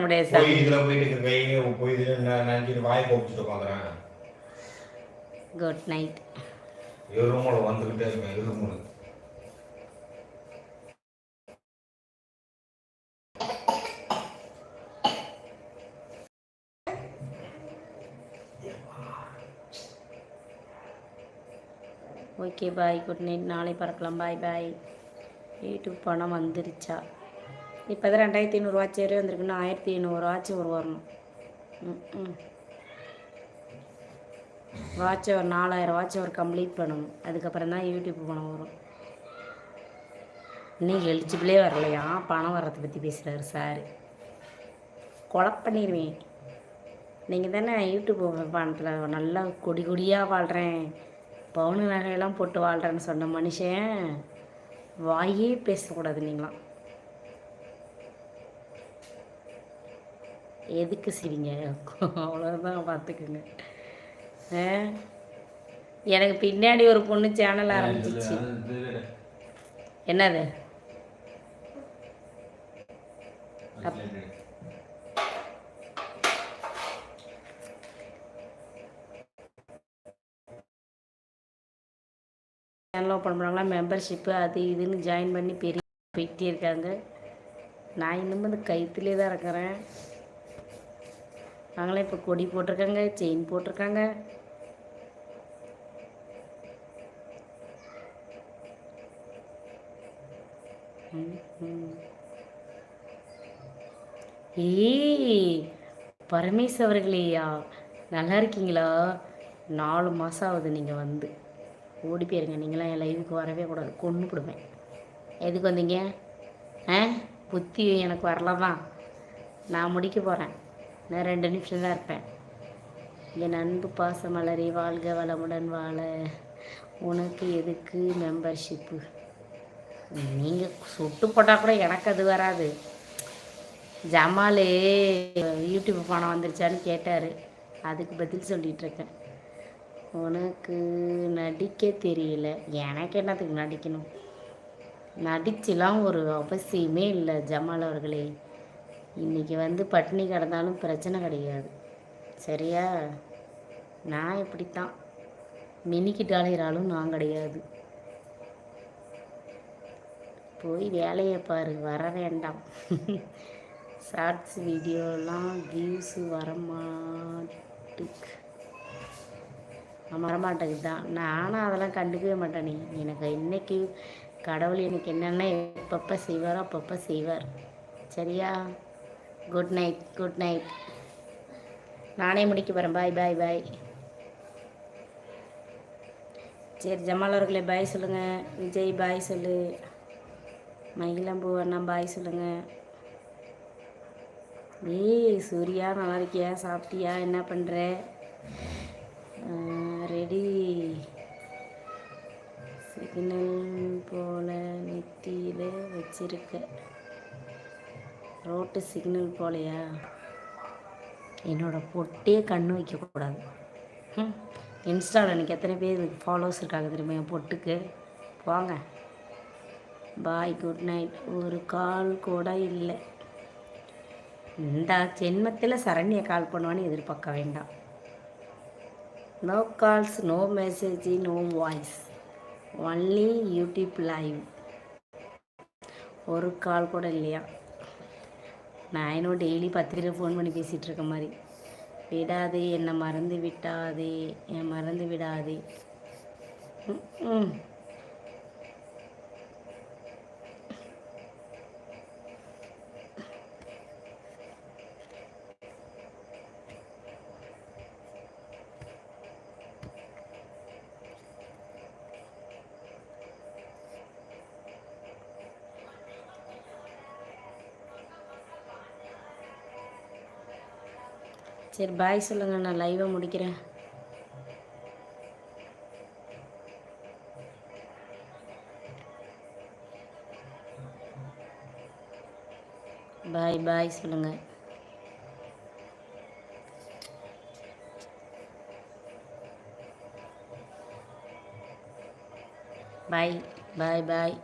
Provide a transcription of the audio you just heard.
முடியாது போய் இதுல போயிட்டு கை போய் இதுல நினைச்சிட்டு வாயை கோபிச்சுட்டு உட்காந்துறேன் குட் நைட் எருமலை வந்துகிட்டே இருக்கேன் எருமலை ஓகே பாய் குட் நைட் நாளை பறக்கலாம். பாய் பாய் யூடியூப் பணம் வந்துருச்சா? இப்போ தான் ரெண்டாயிரத்தி ஐநூறுவாச்சு வரை வந்திருக்குன்னா ஆயிரத்தி ஐநூறுவாச்சும் ஒரு வரணும் ம் ம். வாட்சை ஒரு நாலாயிரம் வாட்சை ஒரு கம்ப்ளீட் பண்ணணும். அதுக்கப்புறம் தான் யூடியூப் பணம் வரும். இன்னும் எலிஜிபிளே வரலையா? பணம் வர்றதை பற்றி பேசுகிறாரு சார் கொலை பண்ணிடுவேன் நீங்கள் தானே யூடியூப் பணத்தில் நல்லா கொடி கொடியாக வாழ்கிறேன் பவுனு நகையெல்லாம் போட்டு வாழ்கிறேன்னு சொன்ன மனுஷன். வாயே பேசக்கூடாது நீங்களாம். எதுக்கு சிரிங்க? அவ்வளோதான் பார்த்துக்குங்க ஆ? எனக்கு பின்னாடி ஒரு பொண்ணு சேனல் ஆரம்பிச்சிச்சு என்னது? சேனல் ஓப்பன் பண்ணாங்களா? மெம்பர்ஷிப்பு அது இதுன்னு ஜாயின் பண்ணி பெரிய போயிட்டே இருக்காங்க. நான் இன்னும் அந்த கைத்துலேயே தான் இருக்கிறேன். நாங்களாம் இப்போ கொடி போட்டிருக்காங்க செயின் போட்டிருக்காங்க. ஏய் பரமேஸ் அவர்களேயா? நல்லா இருக்கீங்களா? நாலு மாதம் ஆகுது நீங்கள் வந்து. ஓடி போயிருங்க நீங்களாம் என் லைவுக்கு வரவே கூடாது. கொன்று போடுவேன். எதுக்கு வந்தீங்க? ஆ? புத்தி எனக்கு வரலாம் தான் நான் முடிக்க போகிறேன் நான் ரெண்டு நிமிஷம் தான் இருப்பேன். என் அன்பு பாசமலரி வாழ்க வளமுடன் வாழ. உனக்கு எதுக்கு மெம்பர்ஷிப்பு நீங்கள் சுட்டு போட்டால் கூட எனக்கு அது வராது. ஜமாலே யூடியூப் பணம் வந்துருச்சான்னு கேட்டார். அதுக்கு பதில் சொல்லிகிட்ருக்கேன் உனக்கு நடிக்க தெரியல. எனக்கு என்னத்துக்கு நடிக்கணும்? நடிச்சுலாம் ஒரு அவசியமே இல்லை ஜமால் அவர்களே. இன்னைக்கு வந்து பட்டினி கிடந்தாலும் பிரச்சனை கிடையாது. சரியா? நான் இப்படித்தான். மினிக்கிட்டு அலையிறாலும் நான் கிடையாது. போய் வேலையை பாரு வர வேண்டாம். ஷார்ட்ஸ் வீடியோலாம் வியூஸு வரமாட்டுக்கு வரமாட்டேங்குது தான் நானும் அதெல்லாம் கண்டுக்கவே மாட்டேன் நீ. எனக்கு இன்னைக்கு கடவுள் எனக்கு என்னென்ன எப்பப்போ செய்வாரோ அப்பப்போ செய்வார். சரியா? குட் நைட் குட் நைட் நானே முடிக்க போகிறேன் பாய் பாய் பாய் சரி ஜமால் அவர்களே பாய் சொல்லுங்கள் விஜய் பாய் சொல்லு. மகிழம்பூ அண்ணா பாய் சொல்லுங்கள் ஏய் சூர்யா நல்லா இருக்கியா? சாப்பிட்டியா? என்ன பண்ணுற ரெடி சிக்னல் போல நெத்தியில் வச்சிருக்க. ரோட்டு சிக்னல் போலையா? என்னோடய பொட்டே கண்ணு வைக்கக்கூடாது. ம் இன்ஸ்டாவில் எனக்கு எத்தனை பேர் ஃபாலோவர்ஸ் இருக்காங்க தெரியுமா என் பொட்டுக்கு? போங்க பாய் குட் நைட் ஒரு கால் கூட இல்லை. இந்த ஜென்மத்தில் சரண்யை கால் பண்ணுவான்னு எதிர்பார்க்க வேண்டாம். No calls no message no voice only YouTube live ஒரு கால் கூட இல்லையா? நான் இன்னும் டெய்லி பத்து பேர் ஃபோன் பண்ணி பேசிகிட்டு இருக்க மாதிரி. விடாதே என்னை மறந்து விட்டாதே என் மறந்து விடாதே. ம், சரி பாய் சொல்லுங்கள் நான் லைவாக முடிக்கிறேன். பாய் பாய் சொல்லுங்கள் பாய் பாய் பாய்